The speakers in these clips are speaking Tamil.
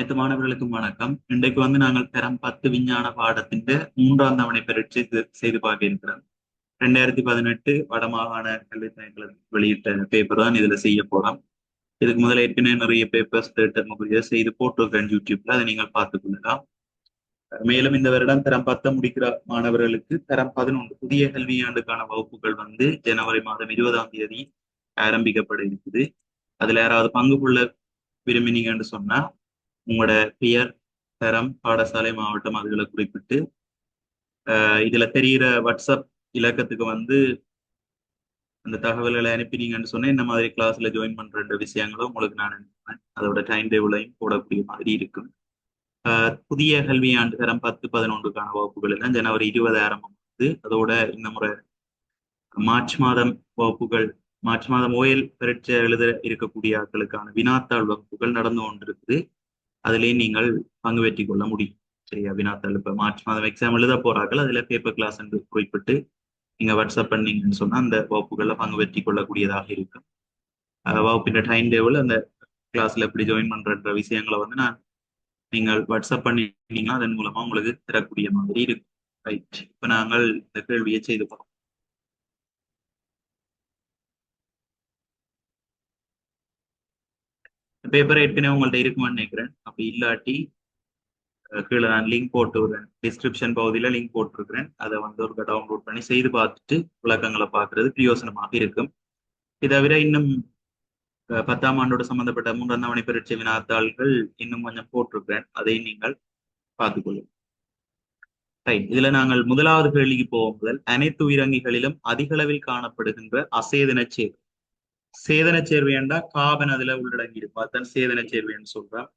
அனைத்து மாணவர்களுக்கும் வணக்கம். இன்றைக்கு வந்து நாங்கள் தரம் பத்து விஞ்ஞான பாடத்தின் மூன்றாம் தவணை பரீட்சை செய்து பார்க்க இருக்கிறோம் ரெண்டாயிரத்தி பதினெட்டு வடமாகாண கல்வித்துறைகள் வெளியிட்ட பேப்பர் தான் இதுல செய்ய போறோம். இதுக்கு முதல்ல ஏற்கனவே நிறைய பேப்பர்ஸ் தேட்டர் செய்து போட்டிருக்கேன் யூடியூப்ல அதை நீங்கள் பார்த்துக் கொள்ளலாம். மேலும் இந்த வருடம் தரம் பத்து முடிக்கிற மாணவர்களுக்கு தரம் பதினொன்று புதிய கல்வியாண்டுக்கான வகுப்புகள் வந்து ஜனவரி மாதம் இருபதாம் தேதி ஆரம்பிக்கப்பட இருக்குது. அதுல யாராவது பங்கு கொள்ள விரும்பினீங்கன்னு சொன்னா உங்களோட பெயர் தரம் பாடசாலை மாவட்டம் அதுகளை குறிப்பிட்டு இதுல தெரிகிற வாட்ஸ்அப் இலக்கத்துக்கு வந்து அந்த தகவல்களை அனுப்பினீங்கன்னு சொன்னா இந்த மாதிரி கிளாஸ்ல ஜாயின் பண்ற விஷயங்களும் உங்களுக்கு நான் அனுப்புவேன். அதோட டைம் டேபிளையும் போடக்கூடிய மாதிரி இருக்கும். புதிய கல்வியாண்டு தரம் பத்து பதினொன்றுக்கான வகுப்புகள் எல்லாம் ஜனவரி இருபது ஆரம்பமாகுது அதோட இந்த முறை மார்ச் மாதம் வகுப்புகள் மார்ச் மாதம் ஓயல் பரீட்சை எழுத இருக்கக்கூடிய ஆட்களுக்கான வினாத்தாள் வகுப்புகள் நடந்து கொண்டிருக்குது. அதுலேயே நீங்கள் பங்கு பெற்றி கொள்ள முடியும். சரியா வினாத்தாள் இப்போ மார்ச் மாதம் எக்ஸாம் எழுத போறார்கள் அதில் பேப்பர் கிளாஸ் என்று குறிப்பிட்டு நீங்கள் வாட்ஸ்அப் பண்ணீங்கன்னு சொன்னால் அந்த வகுப்புகளில் பங்கு பெற்றி கொள்ளக்கூடியதாக இருக்கும். வகுப்பின் டைம் டேபிள் அந்த கிளாஸ்ல எப்படி ஜாயின் பண்றன்ற விஷயங்களை வந்து நான் நீங்கள் வாட்ஸ்அப் பண்ணிட்டீங்கன்னா அதன் மூலமா உங்களுக்கு தரக்கூடிய மாதிரி இருக்கும். ரைட் இப்போ நாங்கள் இந்த கேள்வியை செய்து போறோம் பேப்பர் ஏற்கனவே உங்கள்ட்ட இருக்குமான்னு நினைக்கிறேன். அப்படி இல்லாட்டி கீழே நான் லிங்க் போட்டு விடுறேன். டிஸ்கிரிப்ஷன் பகுதியில் லிங்க் போட்டிருக்கிறேன். அதை வந்து ஒரு டவுன்லோட் பண்ணி செய்து பார்த்துட்டு விளக்கங்களை பார்க்கறது பிரயோசனமாக இருக்கும். இதை தவிர இன்னும் பத்தாம் ஆண்டோட சம்பந்தப்பட்ட மூன்றாம் தவணை பரீட்சை வினாத்தாள்கள் இன்னும் கொஞ்சம் போட்டிருக்கிறேன். அதை நீங்கள் பார்த்துக்கொள்ளும் ரைட் இதுல நாங்கள் முதலாவது கேள்விக்கு போகும் முதல். அனைத்து உயிரங்கிகளிலும் அதிகளவில் காணப்படுகின்ற அசேதன சேர்வு சேதன சேர்வையண்டா காபன் அதுல உள்ளடங்கி இருப்பா தான் சேதன சேர்வைன்னு சொல்றான்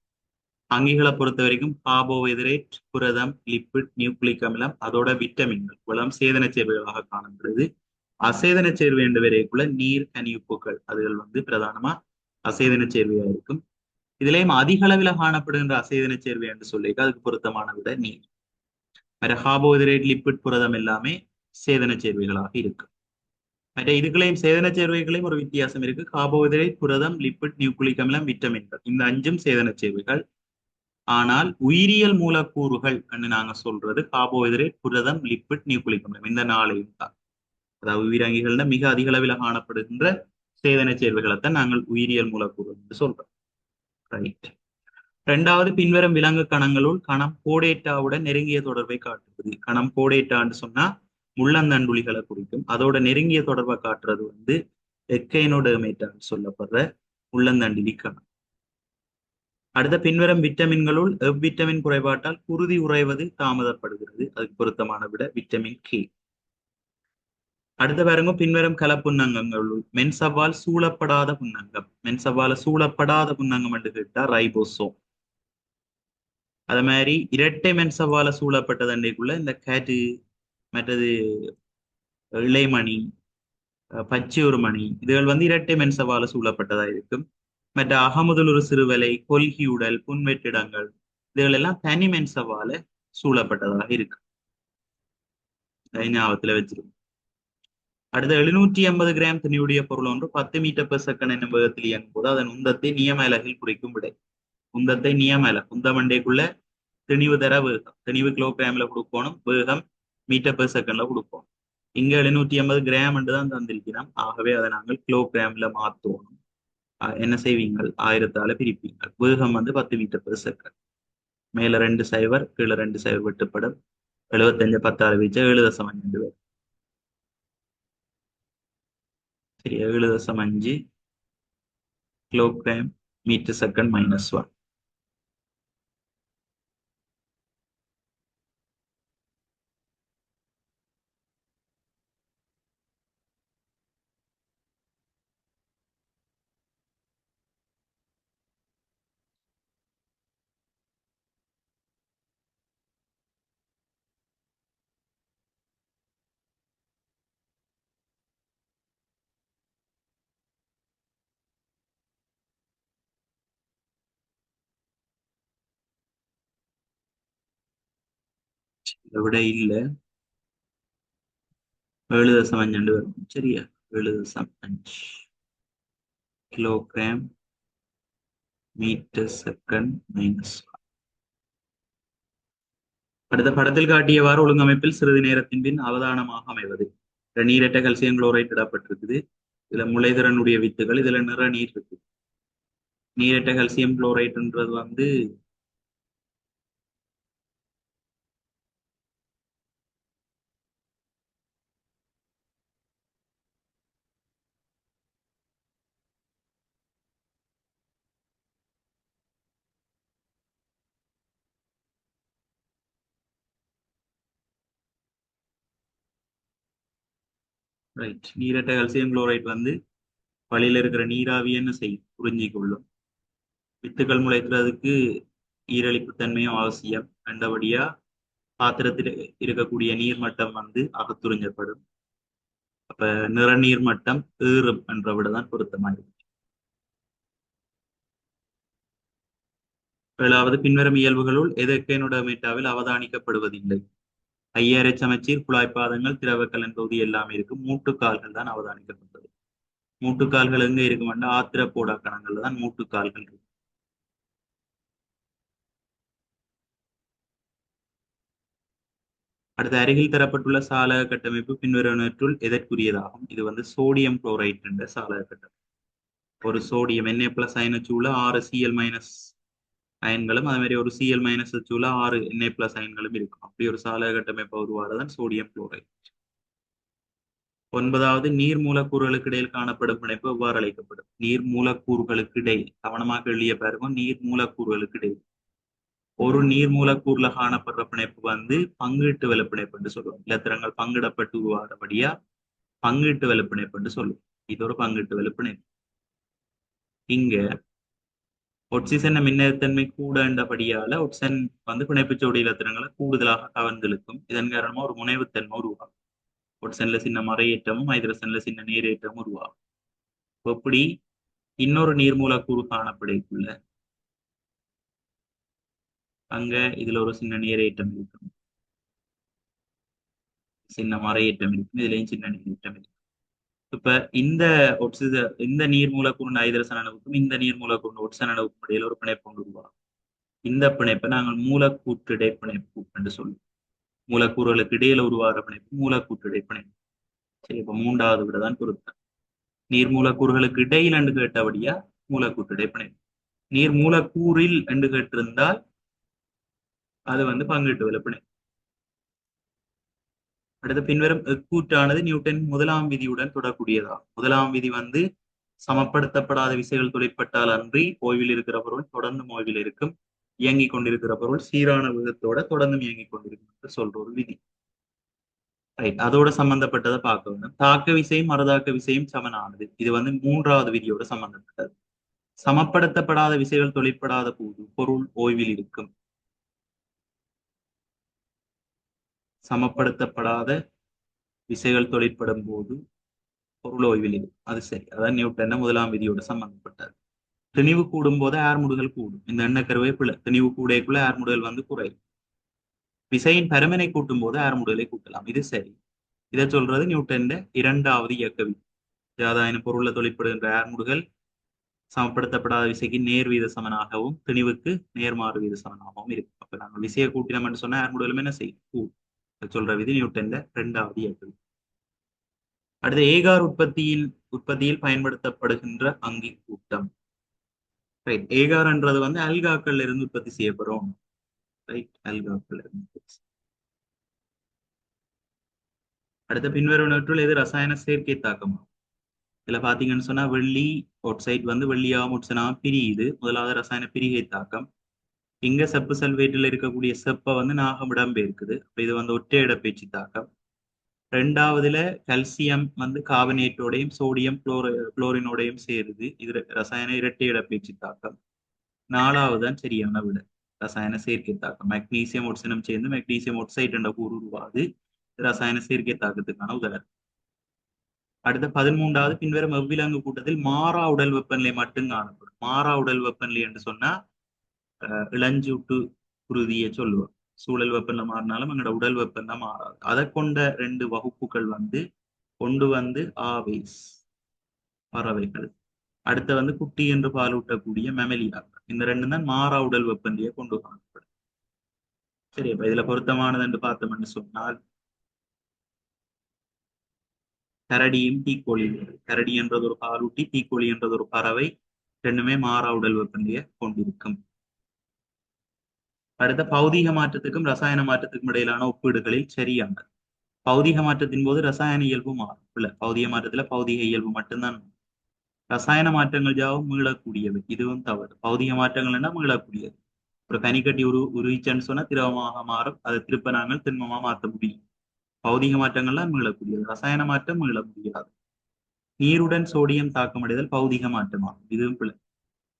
அங்கிகளை பொறுத்த வரைக்கும் கார்போஹைட்ரேட் புரதம் லிப்பிட் நியூக்ளிக் அமிலம் அதோட விட்டமின்கள் இவ்வளவு சேதன சேர்வைகளாக காணப்படுது. அசேதன சேர்வு என்று வரைக்குள்ள நீர் கனியுப்புகள் அதுகள் வந்து பிரதானமா அசேதன சேர்வையா இருக்கும். இதுலயும் அதிக அளவில் காணப்படுகின்ற அசேதன சேர்வை என்று சொல்லிட்டு அதுக்கு பொருத்தமான விட நீர். மற்ற கார்போஹைட்ரேட் லிப்பிட் புரதம் எல்லாமே சேதன சேர்வைகளாக இருக்கும் மற்ற இதுகளையும் சேதன சேர்வைகளையும் ஒரு வித்தியாசம் இருக்கு. கார்போஹைட்ரேட் புரதம் லிப்பிட் நியூக்ளிக் அமிலம் விட்டமின்கள் இந்த அஞ்சும் சேதன சேர்வைகள். ஆனால் உயிரியல் மூலக்கூறுகள் நாங்க சொல்றது கார்போஹைட்ரேட் புரதம் லிப்பிட் நியூக்ளிக் அமிலம் இந்த நாளையும் தான். அதாவது உயிரங்கிகள்ல மிக அதிக அளவில் காணப்படுகின்ற சேதன சேர்வுகளைத்தான் நாங்கள் உயிரியல் மூலக்கூறு என்று சொல்றோம். ரைட் ரெண்டாவது பின்வரும் விலங்கு கணங்களுள் கணம் கோடேட்டாவுடன் நெருங்கிய தொடர்பை காட்டுவது. கணம் கோடேட்டான்னு சொன்னா முள்ளந்தண்டுளிகளை குறிக்கும். அதோட நெருங்கிய தொடர்பை காட்டுறது வந்து எக்கைனோடர்மேட்டான்னு சொல்லப்படுற முள்ளந்தண்டிலி கணம். அடுத்த பின்வரும் விட்டமின்களுள் எவ்விட்டமின் குறைபாட்டால் குருதி உறைவது தாமதப்படுகிறது. அதுக்கு பொருத்தமான விட விட்டமின் கே. அடுத்த பாருங்க பின்வரும் கலப்புண்ணங்கங்களுள் மென்சவால் சூழப்படாத புன்னங்கம். மென்சவ்வால சூழப்படாத புன்னங்கம் என்று கேட்டா ரைபோசோம். அது மாதிரி இரட்டை மென்சவ்வால சூழப்பட்ட தண்டைக்குள்ள இந்த கேட்டு மற்றது இளைமணி பச்சையூர் மணி இதுகள் வந்து இரட்டை மென்சவால சூழப்பட்டதா இருக்கும். மற்ற அகமுதலுறு சிறுவலை கொல்கியுடல் புன்வெட்டிடங்கள் இதுகள் எல்லாம் தனி மென்சவால சூழப்பட்டதாக இருக்கு. ஞாபகத்துல வச்சிருக்கும் அடுத்த எழுநூற்றி ஐம்பது கிராம் திணியுடைய பொருள் ஒன்று பத்து மீட்டர் பெர் செகண்ட் என்னும் வேகத்தில் இயங்கும் போது அதன் உந்தத்தை நியம அலகில் குறிக்கும் விடை. உந்தத்தை நியம அலகு உந்த மண்டைக்குள்ள திணிவு தர வேகம். திணிவு கிலோகிராம்ல கொடுக்கணும். வேகம் மீட்டர் பெர் செகண்ட்ல கொடுப்போம். இங்க எழுநூத்தி ஐம்பது கிராம் என்று தான் தந்திருக்கிறோம். ஆகவே அதை நாங்கள் கிலோகிராம்ல மாற்றுவோம் என்ன செய்வீங்கள்? ஆயிரத்தால பிரிப்பீங்கள். வேகம் வந்து பத்து மீட்டர் பெர் செகண்ட் மேல ரெண்டு சைவர் கீழே ரெண்டு சைவர் வெட்டுப்படும். எழுபத்தஞ்சு பத்தாறு வீச்சா ஏழு தசம் அஞ்சு பேர் சரி ஏழு தசம் அஞ்சு. Kilogram metre second minus one விட இல்லை ஏழு தசம் அஞ்சு வரும் சரியா ஏழு தசம் அஞ்சு கிலோகிராம் மீட்டர் செகண்ட் மைனஸ் அடுத்த படத்தில் காட்டியவாறு ஒழுங்கமைப்பில் சிறிது நேரத்தின் பின் அவதானமாக அமைவது இதுல நீரற்ற கல்சியம் குளோரைட் இடப்பட்டிருக்குது இதுல முளைதிறனுடைய வித்துகள் இதுல நிற நீர் இருக்கு நீரற்ற கல்சியம் குளோரைட்ன்றது வந்து ரைட் நீரட்ட கல்சியம் குளோரைட் வந்து வழியில இருக்கிற நீராவி என்ன செய்யும் கொள்ளும் வித்துக்கள் முளைக்கிறதுக்கு ஈரழிப்பு தன்மையும் அவசியம். கண்டபடியா பாத்திரத்தில் இருக்கக்கூடிய நீர்மட்டம் வந்து அகத்துறிஞ்சப்படும். அப்ப நிறநீர் மட்டம் ஏறும் என்ற விடதான் பொருத்தமாக இருக்கு ஏழாவது பின்வரும் இயல்புகளுள் எதற்கேனுடமேட்டாவில் அவதானிக்கப்படுவதில்லை. ஐயரை சமச்சீர் குழாய்ப்பாதங்கள் திரவக்கலன் தொகுதி எல்லாமே இருக்கு மூட்டுக்கால்கள் தான் அவதானிக்கப்பட்டது. மூட்டுக்கால்கள் எங்க இருக்கும் ஆத்திர போடா கணங்கள்ல தான் மூட்டுக்கால்கள் இருக்கு. அடுத்து அருகில் தரப்பட்டுள்ள சாலக கட்டமைப்பு பின்வருவனற்றுள் எதற்குரியதாகும்? இது வந்து சோடியம் குளோரைட் என்ற சாலக கட்டமைப்பு. ஒரு சோடியம் என்ஏ பிளஸ் அயனச்சூல ஆறு சிஎல் மைனஸ் அயன்களும் அதே மாதிரி ஒரு சிஎல் மைனஸ் சூல ஆறு என்ஏ பிளஸ் அயன்களும் இருக்கும். அப்படி ஒரு சாலக கட்டமைப்பை உருவாடுதான் சோடியம் குளோரைட் ஒன்பதாவது நீர் மூலக்கூறுகளுக்கு இடையில் காணப்படும் பிணைப்பு எவ்வாறு அழைக்கப்படும்? நீர் மூலக்கூறுகளுக்கு இடையில். கவனமாக எழுதிய பாருங்க. நீர் மூலக்கூறுகளுக்கு இடையில். ஒரு நீர் மூலக்கூறுல காணப்படுற பிணைப்பு வந்து பங்கீட்டு வெலப்பிணைப்பு என்று சொல்லுவோம். இலத்திரங்கள் பங்கிடப்பட்டு உருவாகிறபடியா பங்கீட்டு வெலப்பிணைப்பு என்று சொல்லுவோம். இது ஒரு பங்கீட்டு வெலப்பிணைப்பு இங்க ஒட்சிசன் மின்னழுத்தன்மை கூட என்றபடியால ஒட்சன் வந்து பிணைப்பு ஜோடி இலத்திரங்களை கூடுதலாக கவர்ந்தெழுக்கும். இதன் காரணமா ஒரு முனைவுத்தன்மை உருவாகும். ஒட்சன்ல சின்ன மறையேற்றமும் ஹைட்ரசன்ல சின்ன நீரேற்றமும் உருவாகும். எப்படி இன்னொரு நீர் மூலக்கூறு காணப்படைக்குள்ள அங்க இதுல ஒரு சின்ன நீரேற்றம் இருக்கும். சின்ன மறையேற்றம் இருக்கும். இதுலயும் சின்ன நீரேற்றம் இருக்கும். இப்ப இந்த ஒட்சித இந்த நீர் மூலக்கூறு ஹைதரசன் அணுவுக்கும் இந்த நீர் மூலக்கூறு ஒட்சன் அணுவுக்கும் இடையில ஒரு பிணைப்பு ஒன்று உருவாகும். இந்த பிணைப்பை நாங்கள் மூலக்கூற்றிடை பிணைப்பு என்று சொல்லுவோம். மூலக்கூறுகளுக்கு இடையில உருவாகிற பிணைப்பு மூலக்கூற்றிடை பிணைப்பு. சரி இப்ப மூன்றாவது விட தான் பொருத்தம். நீர் மூலக்கூறுகளுக்கு இடையில் என்று கேட்டபடியா மூலக்கூற்றிடை பிணைப்பு. நீர் மூலக்கூறில் என்று கேட்டிருந்தால் அது வந்து பங்கிட்டு விலப்பிணை அடுத்து பின்வரும் கூற்றானது நியூட்டன் முதலாம் விதியுடன் தொடர்புடையதாகும் முதலாம் விதி வந்து சமப்படுத்தப்படாத விசைகள் தொழிற்பட்டால் அன்றி ஓய்வில் இருக்கிற பொருள் தொடர்ந்து ஓய்வில் இருக்கும் இயங்கிக் கொண்டிருக்கிற பொருள் சீரான விதத்தோட தொடர்ந்து இயங்கிக் கொண்டிருக்கும் என்று சொல்ற ஒரு விதி. ரைட் அதோட சம்பந்தப்பட்டதை பார்க்க வேண்டும். தாக்க விசையும் மறுதாக்க விசையும் சமனானது. இது வந்து மூன்றாவது விதியோட சம்பந்தப்பட்டது. சமப்படுத்தப்படாத விசைகள் தொழிற்படாத போது பொருள் ஓய்வில் இருக்கும். சமப்படுத்தப்படாத விசைகள் தொழிற்படும் போது பொருள் ஓய்வில் இது அது சரி. அதான் நியூட்டன் முதலாம் விதியோடு சம்பந்தப்பட்டது. திணிவு கூடும் போது ஆர்முடுகள் கூடும். இந்த எண்ணக்கருவே பிள்ளை திணிவு கூடைக்குள்ள ஆர்முடுகள் வந்து குறையும். விசையின் பருமனை கூட்டும் போது ஆர்முடுகளை கூட்டலாம். இது சரி. இதை சொல்றது நியூட்டன் இரண்டாவது இயக்கவி ஜாதாயின பொருளை தொழிற்படுகின்ற ஆர்முடுகள் சமப்படுத்தப்படாத விசைக்கு நேர் வீத சமனாகவும் திணிவுக்கு நேர்மாறு வீத சமனாகவும் இருக்கும். அப்ப நாங்கள் விசையை கூட்டினோம்னு சொன்னா ஆர்முடுகளும் என்ன செய்யும்? கூடும். சொல்ற விதி நியூட்டன்ல ரெண்டாவது இயக்க அடுத்து ஏகார் உற்பத்தியில் உற்பத்தியில் பயன்படுத்தப்படுகின்ற அங்கி கூட்டம். ரைட் ஏகார்ன்றது வந்து அல்காக்கள்ல இருந்து உற்பத்தி செய்யப்படும். ரைட் அல்காக்கள் இருந்து அடுத்த பின்வருவனவற்றுள் எது? ரசாயன சேர்க்கை தாக்கமாகும் இதுல பாத்தீங்கன்னு சொன்னா வெள்ளி ஒட்சைட் வந்து வெள்ளியாகவும் ஒட்சனா பிரியுது. முதலாவது ரசாயன பிரிகை தாக்கம். இங்க செப்பு சல்வேட்டில் இருக்கக்கூடிய செப்பை வந்து நாகமிடம் இருக்குது அப்போ இது வந்து ஒற்றை இடப்பேச்சு தாக்கம். ரெண்டாவதுல கல்சியம் வந்து கார்பனேட்டோடையும் சோடியம் குளோர குளோரினோடையும் சேருது. இது ரசாயன இரட்டை இடப்பேச்சு தாக்கம். நாலாவது தான் சரியான விட. ரசாயன சேர்க்கை தாக்கம். மெக்னீசியம் ஒட்சனம் சேர்ந்து மெக்னீசியம் ஒட்சைட் என்ற கூறு உருவாது ரசாயன சேர்க்கை தாக்கத்துக்கான உதாரணம். அடுத்த பதிமூன்றாவது பின்வரும் எவ்விலங்கு கூட்டத்தில் மாறா உடல் வெப்பநிலை மட்டும் காணப்படும். மாறா உடல் வெப்பநிலை என்று சொன்னா இளஞ்சூட்டு குருதியை சொல்லுவோம். சூழல் வெப்பநிலை மாறினாலும் எங்களோட உடல் வெப்பநிலை மாறாது. அதை கொண்ட ரெண்டு வகுப்புகள் வந்து கொண்டு வந்து ஆவேஸ் பறவைகள். அடுத்த வந்து குட்டி என்று பாலூட்டக்கூடிய மெமலியாக்கள். இந்த ரெண்டு தான் மாறா உடல் வெப்பநிலையை கொண்டு காணப்படும். சரி அப்ப இதுல பொருத்தமானது என்று பார்த்தோம்னு சொன்னால் கரடியும் தீக்கோழியும் கரடி என்றது ஒரு பாலூட்டி தீக்கோழி என்றது ஒரு பறவை. ரெண்டுமே மாறா உடல் வெப்பநிலையை கொண்டிருக்கும். அடுத்த பௌதீக மாற்றத்துக்கும் ரசாயன மாற்றத்துக்கும் இடையிலான ஒப்பீடுகளில் சரியானது. பௌதீக மாற்றத்தின் போது ரசாயன இயல்பு மாறும். இல்ல பௌதிக மாற்றத்துல பௌதீக இயல்பு மட்டும்தான் ரசாயன மாற்றங்கள் ஜாவும் மீளக்கூடியவை. இதுவும் தவறு. பௌதிக மாற்றங்கள்னா மீளக்கூடியது. ஒரு பனிக்கட்டி உரு உருவிச்சன்னு சொன்னா திரவமாக மாறும். அதை திருப்ப நாங்கள் திண்மமா மாற்ற முடியும். பௌதிக மாற்றங்கள்லாம் மீளக்கூடியது. ரசாயன மாற்றம் மீள முடியாது நீருடன் சோடியம் தாக்கமடைதல் பௌதிக மாற்றமாகும். இதுவும் பிள்ளை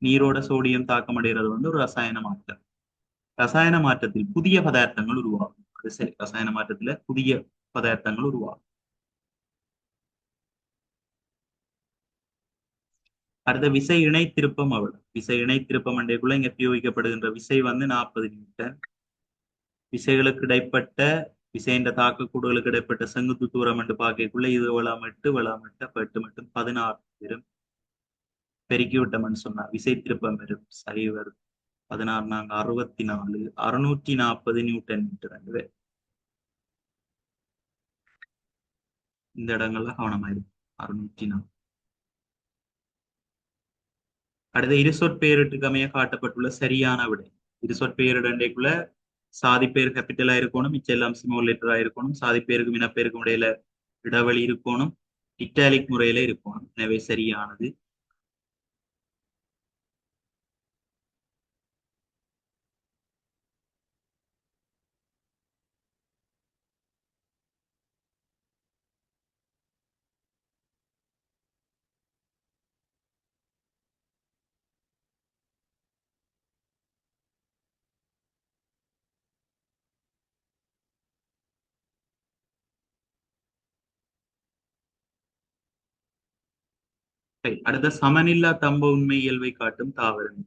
நீரோட சோடியம் தாக்கமடைகிறது வந்து ஒரு ரசாயன மாற்றம். ரசாயன மாற்றத்தில் புதிய பதார்த்தங்கள் உருவாகும். அது சரி ரசாயன மாற்றத்துல புதிய பதார்த்தங்கள் உருவாகும். அடுத்த விசை இணை திருப்பம் அவ்வளவு. விசை இணை திருப்பம் அண்டைக்குள்ள இங்க பிரயோகிக்கப்படுகின்ற விசை வந்து நாற்பது நியூட்டன். விசைகளுக்கு இடைப்பட்ட விசைன்ற தாக்கக்கூடுகளுக்கு இடைப்பட்ட செங்குத்து தூரம் என்று பார்க்கக்குள்ள இது வளம் எட்டு வளம் எட்டு பட்டு மட்டும் பதினாறு பெரும். பெருக்கி விட்டோம்னு சொன்னா விசை திருப்பம் வரும் பதினாறு நாங்க அறுபத்தி நாலு அறுநூற்றி நாற்பது நியூட்டன் மீட்டர் ரெண்டு இந்த இடங்கள்ல கவனமாயிருக்கும் அறுநூற்றி நாலு அடுத்த இருசொற்பெயரிட்டுக்கு அமைய காட்டப்பட்டுள்ள சரியான விடை. இருசொற்பெயரிடண்டைக்குள்ள சாதி பேர் கேபிட்டலா இருக்கணும் மிச்சம் எல்லாம் ஸ்மால் லெட்டரா இருக்கணும் சாதி பேருக்கும் இனப்பேருக்கும் இடையில இடைவெளி இருக்கணும் இட்டாலிக் முறையில இருக்கணும். எனவே சரியானது. அடுத்த சமனில்லா தம்ப உண்மை இயல்பை காட்டும் தாவரம்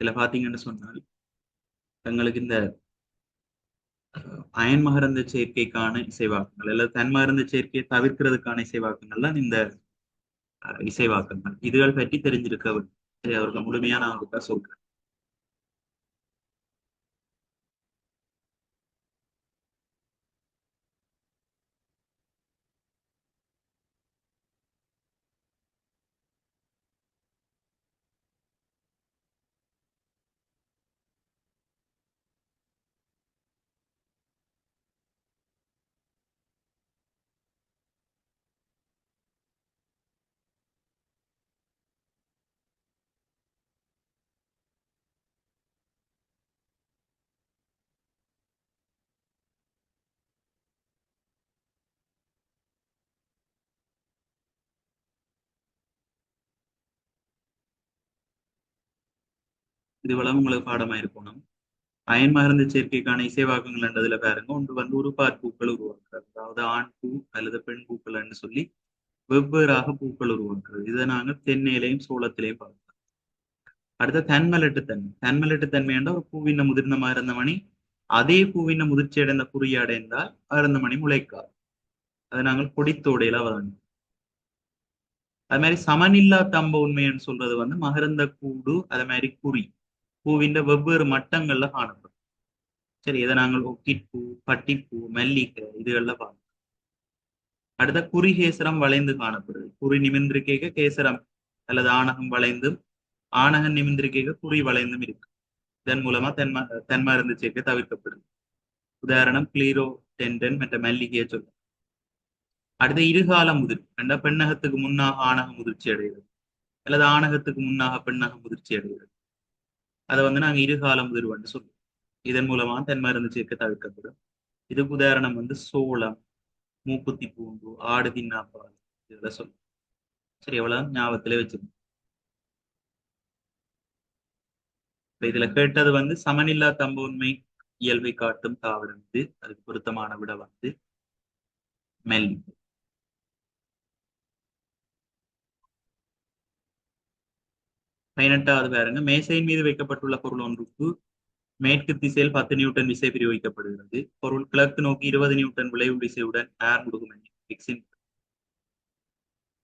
இதுல பாத்தீங்கன்னு சொன்னால் தங்களுக்கு இந்த அயன் மகரந்த சேர்க்கைக்கான இசைவாக்கங்கள் அல்லது தன்மகரந்த சேர்க்கையை தவிர்க்கிறதுக்கான இசைவாக்கங்கள் தான் இந்த இசைவாக்கங்கள். இதுகள் பற்றி தெரிஞ்சிருக்க சரி அவருக்கு முழுமையான அவருக்கா சொல்றேன். இது வளம் உங்களுக்கு பாடமா இருக்கணும் அயன் மகரந்த சேர்க்கைக்கான இசைவாக்கங்கள் என்றதுல பாருங்க. ஒன்று வந்து உருப்பார் பூக்கள் உருவாக்குறது. அதாவது ஆண் பூ அல்லது பெண் பூக்கள்னு சொல்லி வெவ்வேறாக பூக்கள் உருவாக்குறது. இதை நாங்க தென்னையிலையும் சோளத்திலையும் பார்க்கலாம். அடுத்த தன்மலட்டு தன்மை தன்மலட்டு தன்மை என்றால் ஒரு பூவின முதிர்ந்த மருந்த மணி அதே பூவின முதிர்ச்சி அடைந்த குறி அடைந்தால் மருந்த மணி முளைக்காது. அதை நாங்கள் கொடித்தோடையில வழங்கும் அது மாதிரி சமனில்லா தம்ப உண்மைன்னு சொல்றது வந்து மகரந்த கூடு அது மாதிரி குறி. பூவின் வெவ்வேறு மட்டங்கள்ல காணப்படும். சரி இதை நாங்கள் ஒக்கிட்பூ பட்டிப்பூ மல்லிகை இதுகள்ல பார்க்கணும் அடுத்த குறி கேசரம் வளைந்து காணப்படுது. குறி நிமிந்திருக்கேக கேசரம் அல்லது ஆணகம் வளைந்தும் ஆணகம் நிமிந்திருக்கேக குறி வளைந்தும் இருக்கு. இதன் மூலமா தென்ம தென்மருந்து சேர்க்கை தவிர்க்கப்படுது. உதாரணம் கிளீரோ டென்டன் மற்ற மல்லிகையை சொல்லும். அடுத்த இருகால முதிர் கண்ட பெண்ணகத்துக்கு முன்னாக ஆணக முதிர்ச்சி அடைகிறது. அல்லது ஆணகத்துக்கு முன்னாக பெண்ணக முதிர்ச்சி அடைகிறது. அதை வந்து நாங்க இருகால முதிர்வுன்னு சொல்லுவோம் இதன் மூலமா தென்மருந்து சேர்க்க தவிர்க்கப்படும். இதுக்கு உதாரணம் வந்து சோளம் மூக்குத்தி பூண்டு ஆடு தின்னாப்பால் இதெல்லாம் சொல்லுவோம் சரி எவ்வளவு ஞாபகத்துல வச்சிருக்கோம் இப்ப இதுல கேட்டது வந்து சமனில்லா தம்ப உண்மை இயல்பை காட்டும் தாவரம் இது. அதுக்கு பொருத்தமான விட வந்து மெல்லி பதினெட்டாவது பாருங்க மேசையின் மீது வைக்கப்பட்டுள்ள பொருள் ஒன்றுக்கு மேற்கு திசையில் பத்து நியூட்டன் விசை பிரயோகிக்கப்படுகிறது. பொருள் கிழக்கு நோக்கி இருபது நியூட்டன் விளைவு விசையுடன் ஏர் முடுகும்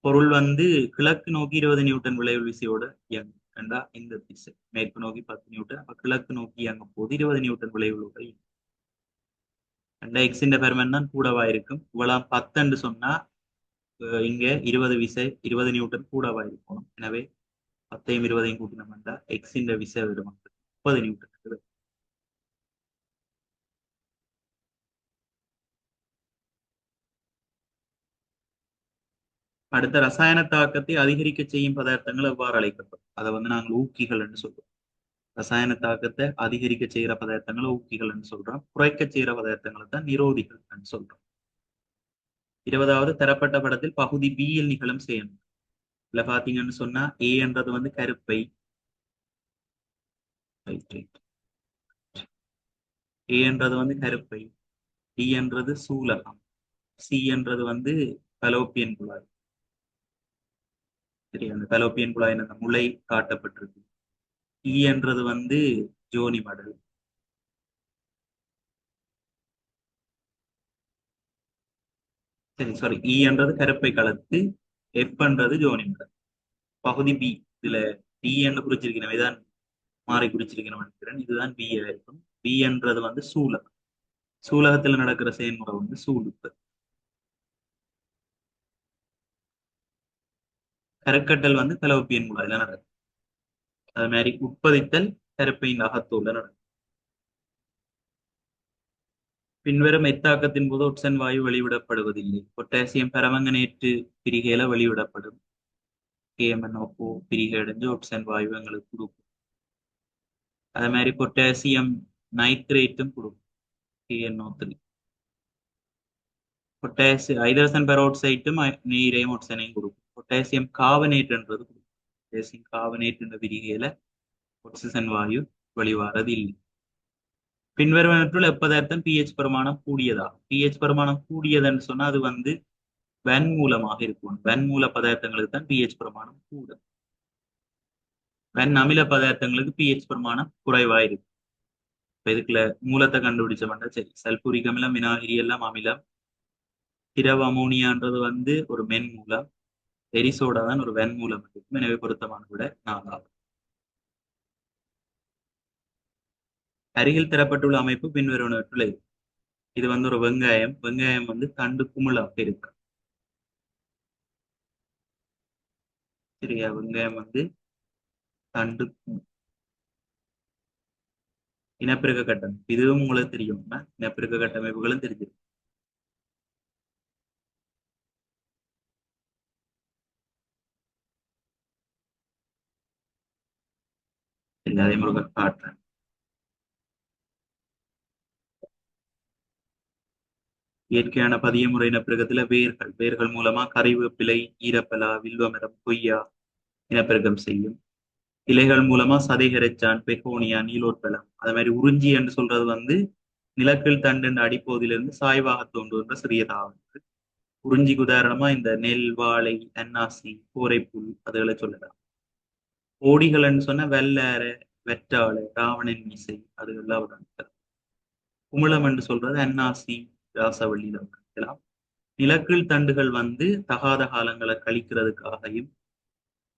பொருள் வந்து கிழக்கு நோக்கி இருபது நியூட்டன் விளைவு விசையோட இயங்கும். ஏண்டா இந்த திசை. மேற்கு நோக்கி பத்து நியூட்டன் அப்ப கிழக்கு நோக்கி இயங்கும் போது இருபது நியூட்டன் விளைவுகளோட இயங்கும். அந்த எக்ஸின் பெருமன் தான் கூடவா இருக்கும். இவ்வளவு பத்துன்னு சொன்னா இங்க இருபது விசை இருபது நியூட்டன் கூடவா இருக்கணும் எனவே பத்தையும் இருபதையும் கூட்டினோம்னா எக்ஸின் விசை வரும் முப்பது நியூட்டன் அடுத்த ரசாயன தாக்கத்தை அதிகரிக்க செய்யும் பதார்த்தங்கள் எவ்வாறு அழைக்கப்படும் அதை வந்து நாங்கள் ஊக்கிகள் என்று சொல்றோம் ரசாயன தாக்கத்தை அதிகரிக்க செய்யற பதார்த்தங்களை ஊக்கிகள் என்று சொல்றோம் குறைக்க செய்யற பதார்த்தங்களை தான் நிரோதிகள் சொல்றோம் இருபதாவது தரப்பட்ட படத்தில் பகுதி பி யில் நிகழும் செய்யணும் இதுல பாத்தீங்கன்னு சொன்னா ஏ என்றது வந்து கருப்பை. ஏன்றது வந்து கருப்பை. டி என்றது சூலகம். சி என்றது வந்து பலோப்பியன் குழாய். சரி அந்த பலோப்பியன் குழாய் அந்த முளை காட்டப்பட்டிருக்கு. இ என்றது வந்து ஜோனி மடல். சரி சாரி இ e என்றது கருப்பை கலத்து. எஃப்ன்றது ஜோனி மடல் பகுதி பி இதுல டிஎன்னு குறிச்சிருக்கிறோம் இதான் மாறி குறிச்சிருக்கிறோம் நினைக்கிறேன். இதுதான் பி இருக்கும் பிஎன்றது வந்து சூலகம். சூலகத்துல நடக்கிற செயல்முறை வந்து சூழுப்பு கருக்கட்டல் வந்து கலவப்பியன் குழாயில நடக்கும். அது மாதிரி உட்பதித்தல் கருப்பையின் அகத்தோல நடக்கும். பின்வரும் எத்தாக்கத்தின் போது ஒட்சன் வாயு வெளிவிடப்படுவதில்லை. பொட்டாசியம் பரமங்கனேற்று பிரிகையில வெளிவிடப்படும். கேமனோப்போ பிரிகை அடைஞ்சு ஒட்சன் வாயு எங்களுக்கு கொடுக்கும். அதே மாதிரி பொட்டாசியம் நைட்ரேட்டும் கொடுக்கும். KNO three. பொட்டாசி ஹைட்ரசன் பெரோக்சைட்டும் நீரையும் ஒட்சனையும் கொடுக்கும். பொட்டாசியம் கார்பனேட்ன்றது கொடுக்கும். பொட்டாசியம் கார்பனேட் என்ற விரிகையில ஒட்சிசன் வாயு வெளிவாரது இல்லை பின்வருவனற்றுள் எப்பதார்த்தம் பிஹெச் பிரமாணம் கூடியதா பிஹெச் பிரமாணம் கூடியதுன்னு சொன்னா அது வந்து வெண் மூலமாக இருக்கும். வெண் மூல பதார்த்தங்களுக்கு தான் பிஹெச் பிரமாணம் கூட வெண் அமில பதார்த்தங்களுக்கு பிஹெச் பிரமாணம் குறைவா இருக்கும். இப்ப இதுக்குள்ள மூலத்தை கண்டுபிடிச்சோம்னா சரி. சல்பூரிக் அமிலம் வினாகிரி எல்லாம் அமிலம் திரவ அமோனியான்றது வந்து ஒரு மென் மூலம் எரிசோடா தான் ஒரு வெண்மூலம் இருக்கும் எனவே பொருத்தமான விட நாலாவது அருகில் தரப்பட்டுள்ள அமைப்பு பின்வருவனவற்றுள்ள. இது வந்து ஒரு வெங்காயம். வெங்காயம் வந்து தண்டு குமிழாக இருக்கு. சரியா? வெங்காயம் வந்து தண்டு இனப்பெருக்க கட்டமைப்பு இதுவும் உங்களுக்கு தெரியும். இனப்பெருக்க கட்டமைப்புகளும் தெரிஞ்சிருக்கும் அதே முருகன் காட்டுறேன். இயற்கையான பதிய முறை இனப்பெருக்கத்துல வேர்கள். வேர்கள் மூலமா கறிவேப்பிலை ஈரப்பலா வில்வமரம் கொய்யா இனப்பெருக்கம் செய்யும். இலைகள் மூலமா சதைகரைச்சான் பெகோனியா நீலோற்பலம் அது மாதிரி உறிஞ்சி என்று சொல்றது வந்து நிலக்கல் தண்டு அடிப்பகுதியிலிருந்து சாய்வாக தோன்றுகின்ற சிறியதாக உறிஞ்சிக்கு உதாரணமா இந்த நெல் வாழை அன்னாசி கோரைப்புல் அதுகளை சொல்லலாம். ஓடிகள்னு சொன்னா வெள்ளார வெற்றாழை ராவணன் மீசை அதுகள்லாம் உதாரணம் குமிழம் என்று சொல்றது அன்னாசி ராசவள்ளியில வைக்கலாம் நிலக்கீழ் தண்டுகள் வந்து தகாத காலங்களை கழிக்கிறதுக்காகவும்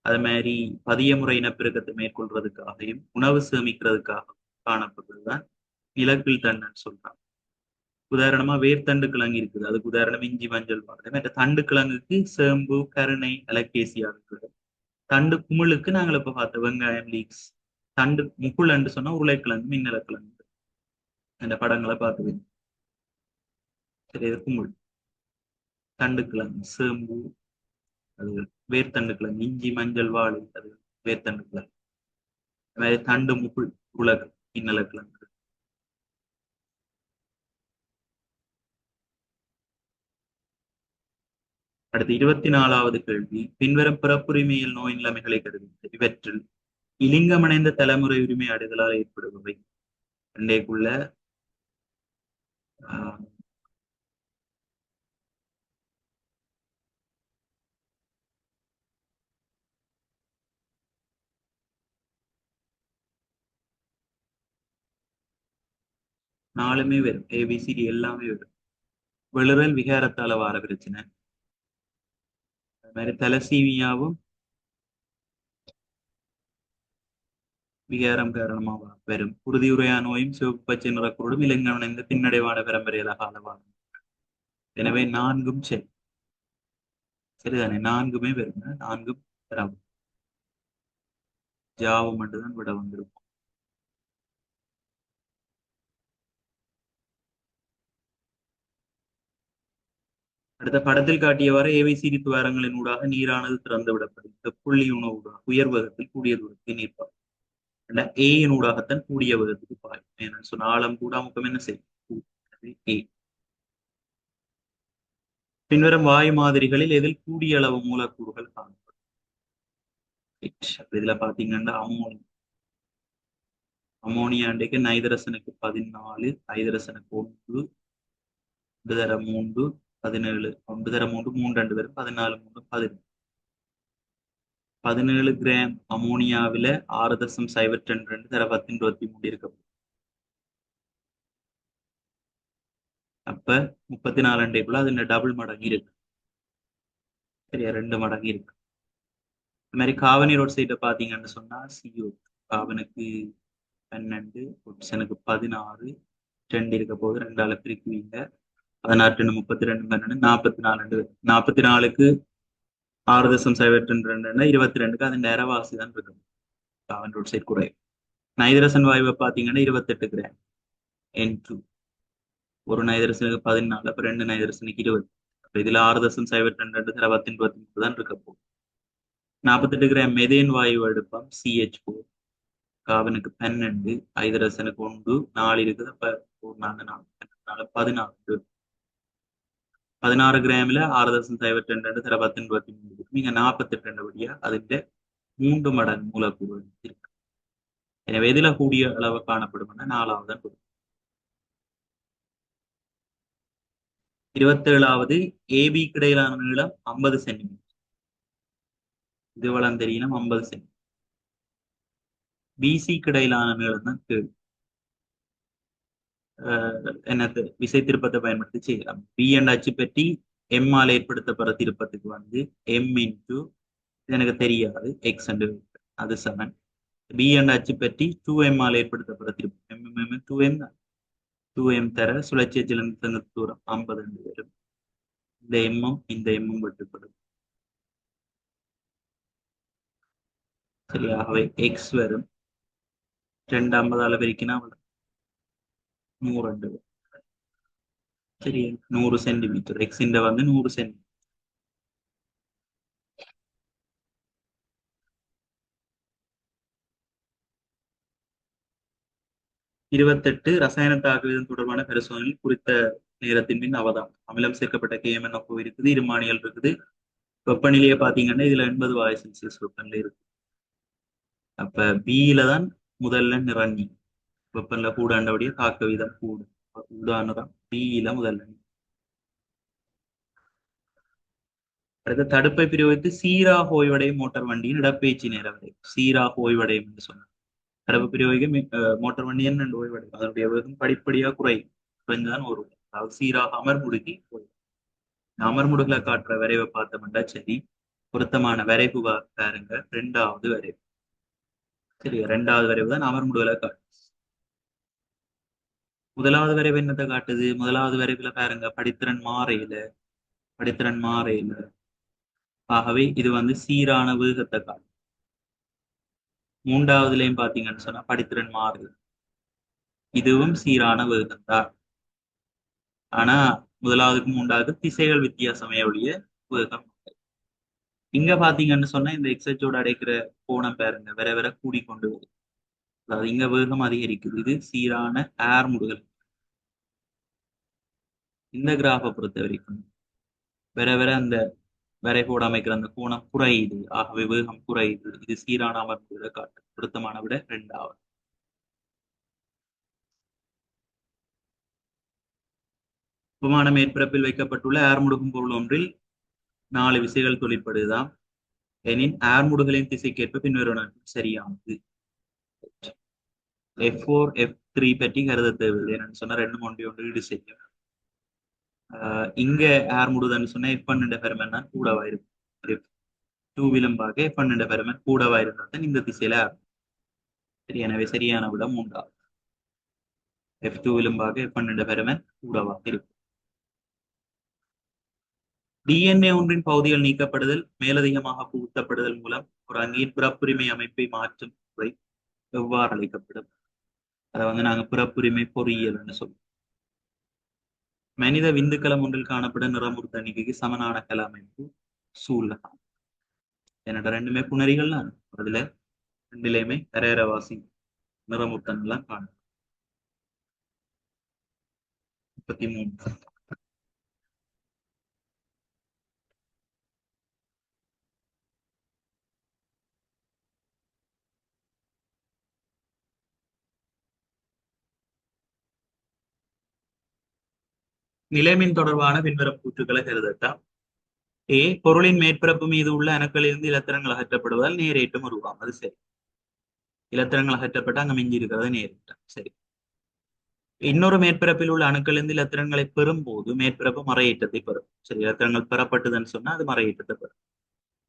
அது மாதிரி பதிய முறை இனப்பெருக்கத்தை மேற்கொள்றதுக்காகவும் உணவு சேமிக்கிறதுக்காக காணப்படுறதுதான் நிலக்கீழ் தண்டுன்னு சொல்றாங்க. உதாரணமா வேர்த்தண்டு கிழங்கு இருக்குது. அதுக்கு உதாரணம் இஞ்சி மஞ்சள் பாடு மற்ற தண்டு கிழங்குக்கு சேம்பு கருணை அலக்கேசியா இருக்குது தண்டு குமிழுக்கு நாங்கள் இப்ப பார்த்த வெங்காயம் லீக்ஸ் தண்டு முக்குளண்டு சொன்னா உருளைக்கிழங்கு மின்னலக்கிழங்கு. அந்த படங்களை பார்த்து குமிழ் தண்டுக்கிழங்கு சேம்பு அது வேர்த்தண்டுக்கிழங்கு இஞ்சி மஞ்சள் வாழை அது வேர்த்தண்டுக்கிழங்கு. அது மாதிரி தண்டு முகுள் உலகு இன்னலக்கிழங்கு. அடுத்து இருபத்தி நாலாவது கேள்வி பின்வரும் பிறப்புரிமையில் நோய் நிலைமைகளை கருதுகிறது இவற்றில் இலிங்கமடைந்த தலைமுறை உரிமை அடைதலால் ஏற்படுபவை. ரெண்டேக்குள்ள ஆஹ் நாலுமே வரும். ஏபிசிடி எல்லாமே வரும். விளறல் விகாரத்தால வார பிரச்சனை. அது மாதிரி தலசீமியாவும் விகாரம் காரணமாக வரும். உறுதியுறையா நோயும் சிவப்பு பச்சை நிறக்கூடும். இளைஞனைந்த பின்னடைவான பரம்பரையில அளவாகும் எனவே நான்கும் சரி சரிதானே? நான்குமே வரும். நான்கும் தரவும் ஜாவும் மட்டும்தான் விட வந்திருக்கும். அடுத்த படத்தில் காட்டியவாறு ஏவைசிடி துவாரங்களின் ஊடாக நீரானது திறந்து விடப்படும் புள்ளி உயர் வேகத்தில் கூடிய தூரத்தை நீர்ப்பார் ஏயின் ஊடாகத்தான் கூடிய வேகத்துக்கு பாயும். ஏன்னு சொன்ன ஆழம் கூட முக்கம் என்ன செய்யும்? ஏ பின்வரும் வாயு மாதிரிகளில் எதில் கூடிய அளவு மூலக்கூறுகள் காணப்படும்? இதுல பாத்தீங்கன்னா அமோனியா அமோனியாண்டைக்கு நைதரசனுக்கு பதினாலு ஐதரசனுக்கு ஒன்று தர மூன்று பதினேழு ஒன்று தர மூன்று மூன்று ரெண்டு தரம் பதினாலு மூன்று பதினேழு. பதினேழு கிராம் அமோனியாவில ஆறு தசம் சைபர் ரெண்டு ரெண்டு தர பத்து இருபத்தி மூணு இருக்க அப்ப முப்பத்தி நாலு டேபிள் அது டபுள் மடங்கு இருக்கு. சரியா? ரெண்டு மடங்கு இருக்கு. இந்த மாதிரி காவனி ரோட் சைட பாத்தீங்கன்னு சொன்னா சிஓ காவனுக்கு பன்னெண்டு ஒப்ஷனுக்கு பதினாறு ரெண்டு இருக்க போது ரெண்டால பிரிக்குவீங்க. பதினாறு முப்பத்தி ரெண்டு பன்னெண்டு நாற்பத்தி நாலு நாற்பத்தி நாலுக்கு ஆறு தசம் சைபர் ரெண்டு இருபத்தி ரெண்டுக்கு அது நேரவாசி தான் இருக்கும். காவன் ரோட் சைட் குறையும். நைதரசன் வாயுவை பாத்தீங்கன்னா இருபத்தெட்டு கிராம். என் டூ ஒரு நைதரசனுக்கு பதினாலு அப்புறம் ரெண்டு நைதரசனுக்கு இருபது. அப்போ இதுல ஆறு தசம் சைபர் ரெண்டு ரெண்டு இருபத்தி இருபத்தி மூணு தான் இருக்க போகும் நாற்பத்தெட்டு கிராம் மெதேன் வாயு எடுப்போம் சிஹெச் ஃபோர் காவனுக்கு பன்னெண்டு ஐதரசனுக்கு ஒன்று நாலு இருக்குது அப்போ ஒரு நாலு நாலு நாலு பதினாறு பதினாறு கிராமில் ஆறு தசம் சைபர் ரெண்டு ரெண்டு தர பத்து மூணு இருக்கும் இங்க ரெண்டு வழியா அதிന്റെ மூன்று மடங்கு மூலக்கூறு இருக்கு. எனவே எதில கூடிய அளவு காணப்படும் நாலாவது கொடுக்கும் இருபத்தேழாவது ஏபி கிடையிலான நீளம் ஐம்பது சென்டிமீட்டர். இது வளம் தெரியணும் ஐம்பது சென்டிமீட்டர். பிசி கிடையிலான நீளம் தான் கேள்வி என்னது விசை திருப்பத்தை பயன்படுத்தி செய்யலாம். பி அண்ட் அச்சு பற்றி எம்மால் ஏற்படுத்தப்படுற திருப்பத்துக்கு வந்து எம் இன்டு எனக்கு தெரியாது. எக்ஸ் அண்டு அது செவன் பி அண்ட் அச்சு பற்றி டூ எம்மால் ஏற்படுத்தப்படுற திருப்பம். எம் எம் டூ எம் தான். டூ எம் தர சுழற்சி அச்சிலிருந்து தூரம் ஐம்பது ரெண்டு வரும் இந்த எம்மும் இந்த எம்மும் வெட்டுப்படும். சரியாகவே எக்ஸ் வரும். ரெண்டு ஐம்பதால பெருக்கினா வரும் ரெண்டு சரி நூறு சென்டிமீட்டர் எக்ஸிന്റെ வந்து நூறு சென்டி இருபத்தெட்டு ரசாயன தாக்குதல் தொடர்பான பரிசோதனையில் குறித்த நேரத்தின் பின் அவதாம் அமிலம் சேர்க்கப்பட்ட கேஎம்என் அப்போ இருக்குது இருமானியல் இருக்குது வெப்பநிலையை பார்த்தீங்கன்னா இதுல எண்பது வாய் செல்சியஸ் வெப்பநிலை இருக்கு அப்ப பியில தான் முதல்ல நிரண்ணி வெப்பநிலை கூடாண்டபடியே தாக்க வீதம் கூடும் உதாரணம் தீயில முதல்ல அடுத்த தடுப்பை பிரயோகித்து சீராக ஓய்வடையும் மோட்டார் வண்டியின் இடப்பெயர்ச்சி நேர வரை சீராக ஓய்வடையும் என்று சொன்னார் தடுப்பு பிரயோகிக்க மோட்டார் வண்டி என்ன ஓய்வடையும் அதனுடைய வேகம் படிப்படியா குறையும் குறைஞ்சுதான் ஒரு அதாவது சீராக அமர்முடுக்கி அமர்முடுகளை காட்டுற விரைவை பார்த்தோம்னா சரி பொருத்தமான விரைவு பாருங்க ரெண்டாவது விரைவு சரி ரெண்டாவது வரைவு தான் அமர்முடுகளை காட்டு முதலாவது வரைவு என்னத்தை காட்டுது? முதலாவது வரைவுல பாருங்க படித்திறன் மாறையில படித்திறன் மாறையில. ஆகவே இது வந்து சீரான வேகத்தை காட்டும் மூன்றாவதுலயும் பாத்தீங்கன்னு சொன்னா படித்திறன் மாறு. இதுவும் சீரான வேகம்தான் ஆனா முதலாவதுக்கு மூன்றாவது திசைகள் வித்தியாசமே ஒழிய வேகம் இங்க பாத்தீங்கன்னு சொன்னா இந்த எக்ஸச்சோட அடைக்கிற கோணம் பாருங்க வேற வேற கூடிக்கொண்டு வருது அதாவது இங்க வேகம் அதிகரிக்குது. இது சீரான ஏர் முடுகல் இந்த கிராஃபை பொறுத்த வரைக்கும் வேற வேற அந்த வரைபோடு அமைக்கிற அந்த கோணம் குறையுது. ஆகவே வேகம் குறையுது. இது சீரான அமர்வுகளை காட்டு. பொருத்தமான விட ரெண்டாவது. விமான மேற்பரப்பில் வைக்கப்பட்டுள்ள ஏர்முடுகும் பொருள் ஒன்றில் நாலு விசைகள் தொழிற்படுதாம் எனின் ஏர்முடுகளின் திசைக்கேற்ப பின்வருவன சரியானது. எஃப் ஃபோர் எஃப் த்ரீ பற்றி கருத தேவையில்லை. என்னன்னு சொன்னா ரெண்டு ஒன்றி ஒன்று ஈடு செய்யும் இங்க ஏர் முடுதுன்னு சொன்னா எஃப் பன்னெண்டு பெருமன் தான் கூடவா இருக்கும் டூ வீலும் எஃப் பன்னெண்டு பெருமன் கூடவா இருந்தால் தான் இந்த திசையில ஏர் சரி எனவே சரியான விடம் மூன்றாவது எஃப் டூவிலும் பார்க்க எஃப் பன்னெண்டு பெருமன் கூடவாக இருக்கும் டிஎன்ஏ ஒன்றின் பகுதிகள் நீக்கப்படுதல் மேலதிகமாக புகுத்தப்படுதல் மூலம் ஒரு அங்கியின் பிறப்புரிமை அமைப்பை மாற்றும் முறை எவ்வாறு அழைக்கப்படும் அதை வந்து நாங்க பிறப்புரிமை பொறியியல்னு சொல்லுவோம் மனித விந்துக்களம் ஒன்றில் காணப்படும் நிறமுறுத்த எண்ணிக்கைக்கு சமனான கல அமைப்பு சூழலாம் என்னோட ரெண்டுமே புணரிகள் தான். அதுல ரெண்டுலேயுமே கரையரவாசி நிறமுறுத்தன்லாம் காணும் முப்பத்தி மூணு. நிலைமின் தொடர்பான பின்வரும் கூற்றுக்களை கருதட்டாம் ஏ பொருளின் மேற்பரப்பு மீது உள்ள அணுக்களிலிருந்து இலத்திரங்கள் அகற்றப்படுவதால் நேரேற்றம் உருவாம் அது சரி. இலத்திரங்கள் அகற்றப்பட்டு அங்க மிஞ்சி இருக்கிறது நேரேற்றம். சரி. இன்னொரு மேற்பரப்பில் உள்ள அணுக்களிலிருந்து இலத்திரங்களை பெறும் போது மேற்பரப்பு மறையேற்றத்தை பெறும். சரி இலத்திரங்கள் பெறப்பட்டதுன்னு சொன்னா அது மறையேற்றத்தை பெறும்.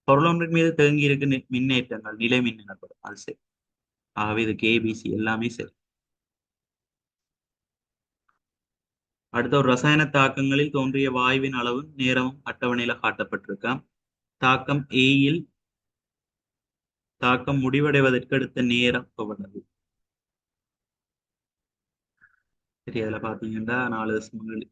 பொருளொன்றின் மீது தேங்கி இருக்கு மின்னேற்றங்கள் நிலை மின் எனப்படும். அது சரி. ஆகவே இது கேபிசி எல்லாமே சரி. அடுத்த ஒரு ரசாயன தாக்கங்களில் தோன்றிய வாயுவின் அளவும் நேரமும் அட்டவணையில காட்டப்பட்டிருக்காம். தாக்கம் ஏயில் தாக்கம் முடிவடைவதற்கு அடுத்த நேரம் எவ்வளவு சரி அதுல பாத்தீங்கன்னா நாலு தசமங்கள்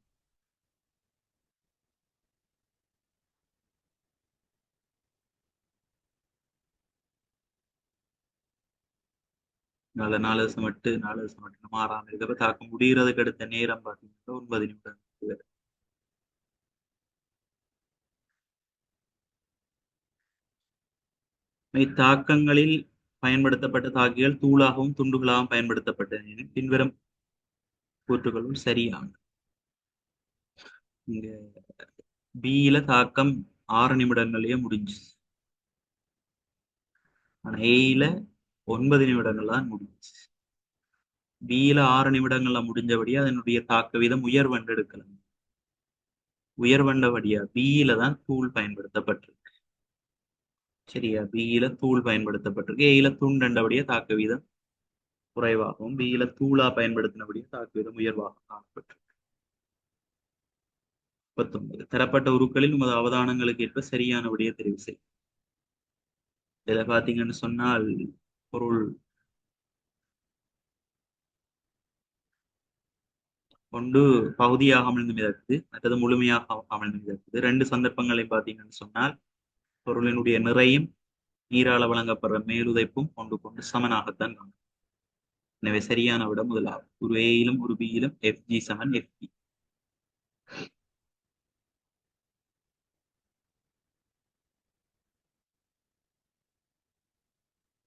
நாலு நாலு வருஷம் எட்டு நாலு வருஷம் எட்டு மாறாம இருக்கப்ப தாக்கம் முடிகிறதுக்கு அடுத்த நேரம் பார்த்தீங்கன்னா ஒன்பது நிமிடம் தாக்கங்களில் பயன்படுத்தப்பட்ட தாக்கிகள் தூளாகவும் துண்டுகளாகவும் பயன்படுத்தப்பட்டன. பின்வரும் கூற்றுகளும் சரியாகும் இங்க பியில தாக்கம் ஆறு நிமிடங்கள்லயே முடிஞ்சு ஆனா ஏயில ஒன்பது நிமிடங்கள் தான் முடிஞ்சு பியில ஆறு நிமிடங்கள்ல முடிஞ்சபடியா அதனுடைய தாக்க வீதம் உயர்வண்டு எடுக்கலாம். உயர்வண்டபடியா பியில தான் தூள் பயன்படுத்தப்பட்டிருக்கு. சரியா? பியில தூள் பயன்படுத்தப்பட்டிருக்கு. ஏயில தூண்டண்டபடியா தாக்க வீதம் குறைவாகவும் பியில தூளா பயன்படுத்தினபடியா தாக்க வீதம் உயர்வாக காணப்பட்டிருக்கு. பத்தொன்பது தரப்பட்ட உருக்களில் உமது அவதானங்களுக்கு ஏற்ப சரியானபடியே தெரிவு செய்யும். இதுல பாத்தீங்கன்னு சொன்னால் பொருள். ஒன்று பகுதியாக அமிழ்ந்து மிதக்குது மற்றது முழுமையாக அமிழ்ந்து மிதக்குது. ரெண்டு சந்தர்ப்பங்களை பார்த்தீங்கன்னு சொன்னால் பொருளினுடைய நிறையும் நீரால வழங்கப்படுற மேலுதைப்பும் கொண்டு கொண்டு சமனாகத்தான் காணும் எனவே சரியான விட முதலாகும் ஒரு ஏயிலும் ஒரு பியிலும் எஃப்ஜி சமன் எஃப்பி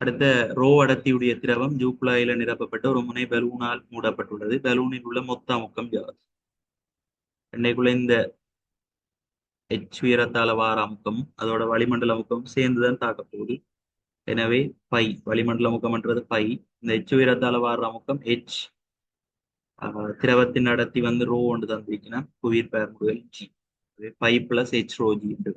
அடுத்த ரோ அடர்த்தியுடைய திரவம் ஜூக்குழாயில நிரப்பப்பட்ட ஒரு முனை பலூனால் மூடப்பட்டுள்ளது. பலூனில் உள்ள மொத்த அமுக்கம் ஜாஸ் ரெண்டைக்குள்ள இந்த எச் உயரத்தால வார அமுக்கம். அதோட வளிமண்டல அமுக்கம் சேர்ந்துதான் தாக்கப்போகுது எனவே பை வளிமண்டல அமுக்கம்ன்றது பை. இந்த எச் உயரத்தால வார அமுக்கம் எச் திரவத்தின் அடர்த்தி வந்து ரோ ஒன்று தந்திருக்கணும் புவியர் பெயர் முதல் G pi plus H rho G என்று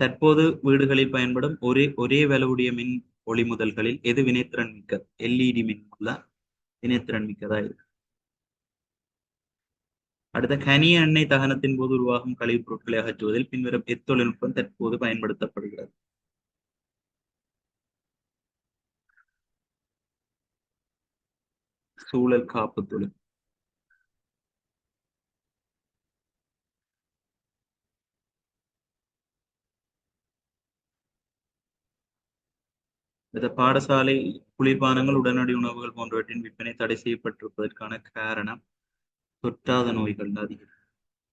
தற்போது வீடுகளில் பயன்படும் ஒரே ஒரே விலவுடைய மின் ஒளிமுதல்களில் எது வினைத்திறன் மிக்க? எல்இடி மின் உள்ள வினைத்திறன் மிக்கதா இருக்கு அடுத்த கனிய எண்ணெய் தகனத்தின் போது உருவாகும் கழிவுப் பொருட்களை அகற்றுவதில் பின்வரும் எத்தொழில்நுட்பம் தற்போது பயன்படுத்தப்படுகிறது. சூழல் காப்பு தொழில். பாடசாலை குளிர்பானங்கள் உடனடி உணவுகள் போன்றவற்றின் விற்பனை தடை செய்யப்பட்டிருப்பதற்கான காரணம் தொற்றாத நோய்கள் அதிகம்